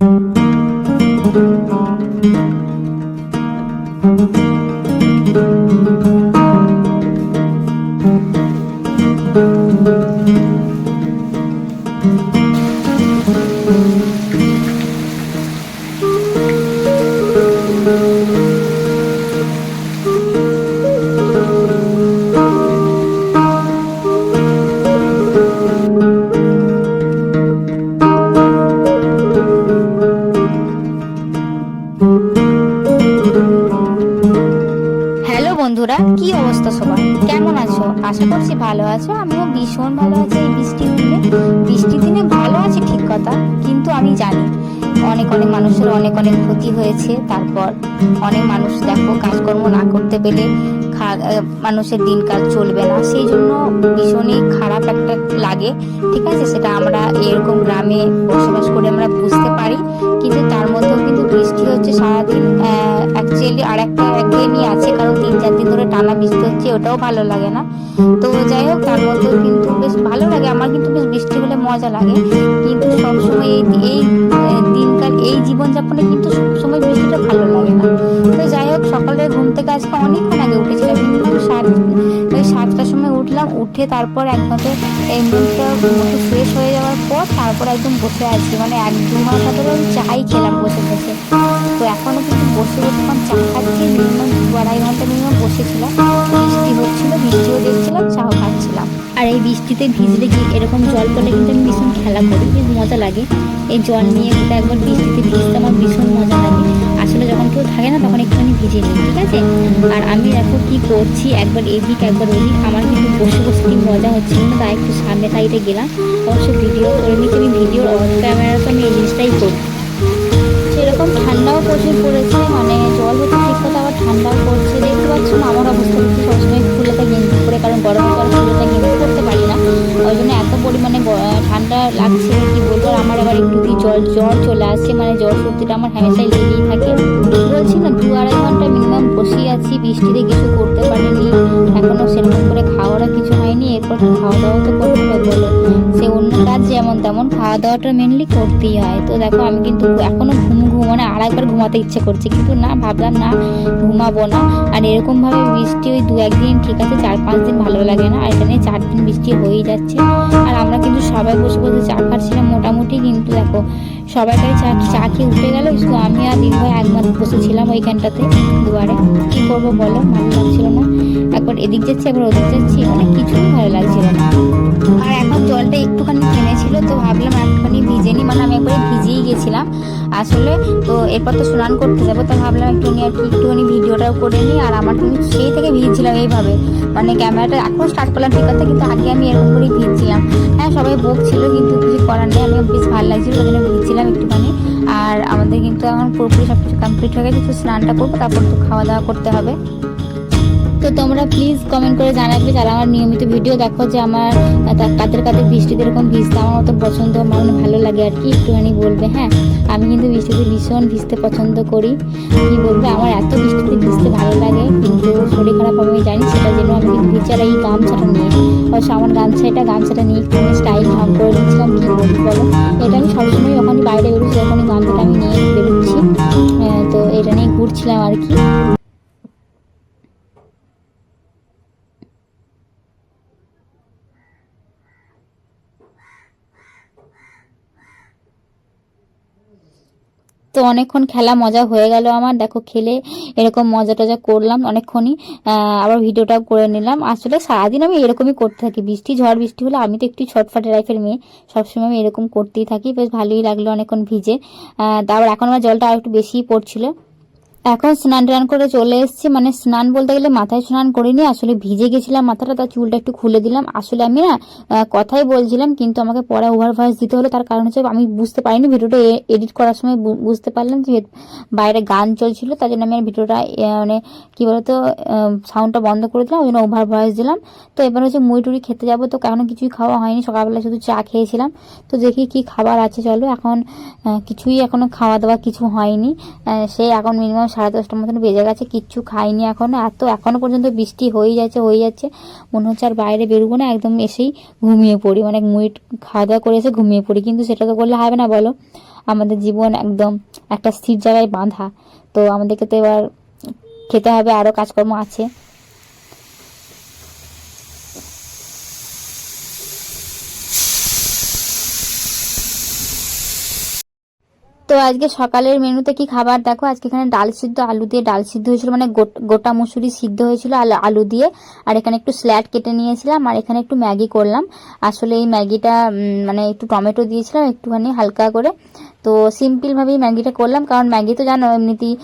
Thank you. বন্ধুরা কি অবস্থা সবার? কেমন আছো? আশা করছি ভালো আছো। আমিও ভীষণ ভালো আছি এই বৃষ্টির দিনে। বৃষ্টির দিনে ভালো আছে ঠিক কথা কিন্তু আমি জানি অনেক অনেক মানুষের অনেক অনেক ক্ষতি হয়েছে। তারপর অনেক মানুষ দেখো কাজকর্ম না করতে আহ, মানুষের দিনকাল চলবে না। সেই জন্য ভীষণই খারাপ একটা লাগে ঠিক আছে? সেটা আমরা এরকম গ্রামে বসবাস করে আমরা বুঝতে পারি। কিন্তু তার মধ্যেও কিন্তু বৃষ্টি হচ্ছে সারাদিন। অ্যাকচুয়ালি আর একটা একঘেয়েমি আছে কারণ তিন চার দিন ধরে টানা বৃষ্টি হচ্ছে, ওটাও ভালো লাগে না। তো যাই হোক, তার মধ্যেও কিন্তু বেশ ভালো লাগে, আমার কিন্তু বেশ বৃষ্টি হলে মজা লাগে। কিন্তু সবসময় এই এই দিনকাল, এই জীবনযাপনে কিন্তু সবসময় বৃষ্টিটা ভালো লাগে না। তো যাই হোক, সকালে ঘুম থেকে আজকে অনেকক্ষণ আগে উঠেছিলাম, মিনিমাম সাত ওই সাতটার সময় উঠলাম, উঠে তারপর একমাত্র এই মুখটা একটু ফ্রেশ হয়ে যাওয়ার পর তারপর একদম বসে আছি মানে এক দু ঘণ্টা ধরে চাই খেলাম। বসেছিলাম বৃষ্টি হচ্ছিল, বৃষ্টিও দেখছিলাম, চাও খাচ্ছিলাম। আর এই বৃষ্টিতে ভিজলে কি এরকম জল পড়লে কিন্তু আমি ভীষণ খেলা করি, বেশ মজা লাগে। এই জল নিয়ে কিন্তু একবার বৃষ্টিতে ভিজতে আমার ভীষণ মজা লাগে। আসলে যখন কেউ থাকে না, তখন একটুখানি ভিজে নিই, ঠিক আছে? আর আমি দেখো কি করছি, একবার এদিক, একবার ওদিক, আমার কিন্তু বসে বসে কি মজা হচ্ছে না তাই একটু সামনে সাইডে গেলাম। অবশ্য ভিডিও করে নিচ্ছি আমি ভিডিওর অফ ক্যামেরা তো আমি এই জিনিসটাই করি। সেরকম ঠান্ডাও প্রচুর পড়েছে মানে জল হচ্ছে ঠিক কথা, আবার ঠান্ডাও পড়ছে। পাচ্ছ আমার অবস্থা কিন্তু সবসময় ফুলেতে গেঞ্জি পরে কারণ গরমে ফুলেতে গেঞ্জি করতে পারি না। ওই জন্য এত পরিমাণে ঠান্ডা লাগছে কি বলব? আমার আবার একটু কি জ্বর চলে আসছে মানে জ্বর সর্দিটা আমার হামেশাই লেগেই থাকে। বলছি না, দু আড়াই ঘণ্টা মিনিমাম বসেই আছি, বৃষ্টিতে কিছু করতে পারিনি। তেমন খাওয়া দাওয়াটা মেনলি করতেই হয়। তো দেখো, আমি কিন্তু এখনও ঘুম ঘুম মানে আরেকবার ঘুমাতে ইচ্ছে করছে। কিন্তু না, ভাবলাম না, ঘুমাবো না। আর এরকমভাবে বৃষ্টি ওই দু একদিন ঠিক আছে, চার পাঁচ দিন ভালো লাগে না। আর এখানে চার দিন বৃষ্টি হয়েই যাচ্ছে। আর আমরা কিন্তু সবাই বসে বসে চা খাচ্ছিলাম মোটামুটি, কিন্তু দেখো, সবাই কাছে চা চা খেয়ে উঠে গেল। আমি আর ভাই একমাত্র বসেছিলাম ওইখানটাতে দুয়ারে। কী করব বলো? ভালো লাগছিল না। একবার এদিক যাচ্ছি একবার ওদিক যাচ্ছি অনেক কিছুই ভালো লাগছিল না। আর এখন জলটা একটুখানি থেমেছিল, তো ভাবলাম একটুখানি ভিজে নি মানে আমি একবারে ভিজেই গেছিলাম। আসলে তো এরপর তো স্নান করতে যাব, তো ভাবলাম একটুখানি আর কি, একটুখানি ভিডিওটাও করে নিই আর আমার কিন্তু সেই থেকে ভিজছিলাম এইভাবে। মানে ক্যামেরাটা এখন স্টার্ট করলাম ঠিক আছে কিন্তু আগে আমি এরকম করেই ভিজছিলাম। হ্যাঁ সবাই বকছিল, কিন্তু কিছু করার নেই আমি বেশ ভালো লাগছিল ওই জন্য ভিজছিলাম একটুখানি। আর আমাদের কিন্তু এখন পুরোপুরি সব কিছু কমপ্লিট হয়ে গেছে, তো স্নানটা করব, তারপর তো খাওয়া দাওয়া করতে হবে। তো তোমরা প্লিজ কমেন্ট করে জানাবে যারা আমার নিয়মিত ভিডিও দেখো যে আমার কাদের কাদের বৃষ্টিতে এরকম ভিজতে আমার মতো পছন্দ, আমার ভালো লাগে আর কি, একটুখানি বলবে হ্যাঁ? আমি কিন্তু বৃষ্টিতে ভীষণ ভিজতে পছন্দ করি। কি বলবে, আমার এত বৃষ্টিতে ভিজতে ভালো লাগে, কিন্তু শরীর খারাপ হবে, আমি জানি, সেটার জন্য আমি কিন্তু ভিজার এই গামছাটা নিয়ে অবশ্য আমার গামছাটা গামছাটা নিয়ে একটু স্টাইল ভাব করে দিচ্ছিলাম কি বলব বলো? এটা আমি সবসময় যখনই বাইরে বেরোচ্ছি, তখনই গামছাটা আমি নিয়ে বেরোচ্ছি। তো এটা নিয়ে ঘুরছিলাম আর কি। তো অনেকক্ষণ খেলা মজা হয়ে গেল আমার। দেখো খেলে এরকম মজা টজা করলাম অনেকক্ষণই। আবার ভিডিওটাও করে নিলাম। আসলে সারাদিন আমি এরকমই করতে থাকি। বৃষ্টি, ঝড়, বৃষ্টি হলে আমি তো একটু ছটফাটে রাইফের মেয়ে। সবসময় আমি এরকম করতেই থাকি। বেশ ভালোই লাগল অনেকক্ষণ ভিজে। তারপর এখন আমার জলটা আর একটু বেশিই পড়ছিল। এখন স্নান টান করে চলে এসেছি। মানে স্নান বলতে গেলে মাথায় স্নান করিনি, আসলে ভিজে গেছিলাম মাথাটা তার চুলটা একটু খুলে দিলাম। আসলে আমি না কথাই বলছিলাম, কিন্তু আমাকে পরে ওভার ভয়েস দিতে হলো, তার কারণ হচ্ছে আমি বুঝতে পারিনি ভিডিওটা এডিট করার সময় বুঝতে পারলাম যে বাইরে গান চলছিল, তার জন্য আমি আর ভিডিওটা মানে কি বলতো সাউন্ডটা বন্ধ করে দিলাম, ওই জন্য ওভার ভয়েস দিলাম। তো এবার হচ্ছে মুড়ি টুড়ি খেতে যাব, তো কেন কিছুই খাওয়া হয়নি সকালবেলা শুধু চা খেয়েছিলাম। তো দেখি কি খাবার আছে, চলো, এখন কিছুই এখনও খাওয়া দাওয়া কিছু হয়নি। সে এখন মিনিমাম সাড়ে দশটার মতন বেজে গেছে, কিচ্ছু খাইনি এখনও এত এখনও পর্যন্ত বৃষ্টি হয়ে যাচ্ছে হয়ে যাচ্ছে। মনে হচ্ছে আর বাইরে বেরোবো না, একদম এসেই ঘুমিয়ে পড়ি। মানে মুইট খাওয়া দাওয়া করে এসে ঘুমিয়ে পড়ি। কিন্তু সেটা তো করলে হবে না বলো? আমাদের জীবন একদম একটা স্থির জায়গায় বাঁধা। তো আমাদেরকে তো এবার খেতে হবে আরও কাজকর্ম আছে। তো আজকে সকালের মেনুতে কি খাবার? দেখো, আজকে এখানে ডাল সিদ্ধ, আলু দিয়ে ডাল সিদ্ধ হয়েছিল মানে গোট- মুসুরি সিদ্ধ হয়েছিল আলু দিয়ে। আর এখানে একটু স্ল্যাট কেটে নিয়েছিলাম, আর এখানে একটু ম্যাগি করলাম। আসলে এই ম্যাগিটা মানে একটু টমেটো দিয়েছিলাম একটুখানি হালকা করে। তো সিম্পল ভাবেই ম্যাগিটা করলাম, কারণ ম্যাগি তো জানো এমনিতেই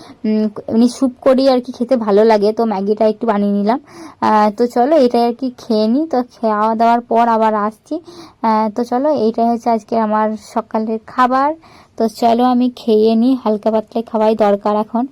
এমনি স্যুপ করি আর কি, খেতে ভালো লাগে, তো ম্যাগিটা একটু বানিয়ে নিলাম। তো চলো এটাই আর কি খেয়ে নিই, তো খাওয়া দাওয়ার পর আবার আসছি। তো চলো এইটাই হচ্ছে আজকে আমার সকালের খাবার। তো চলো আমি খেয়ে নিই, হালকা পাতলা খাওয়াই দরকার এখন।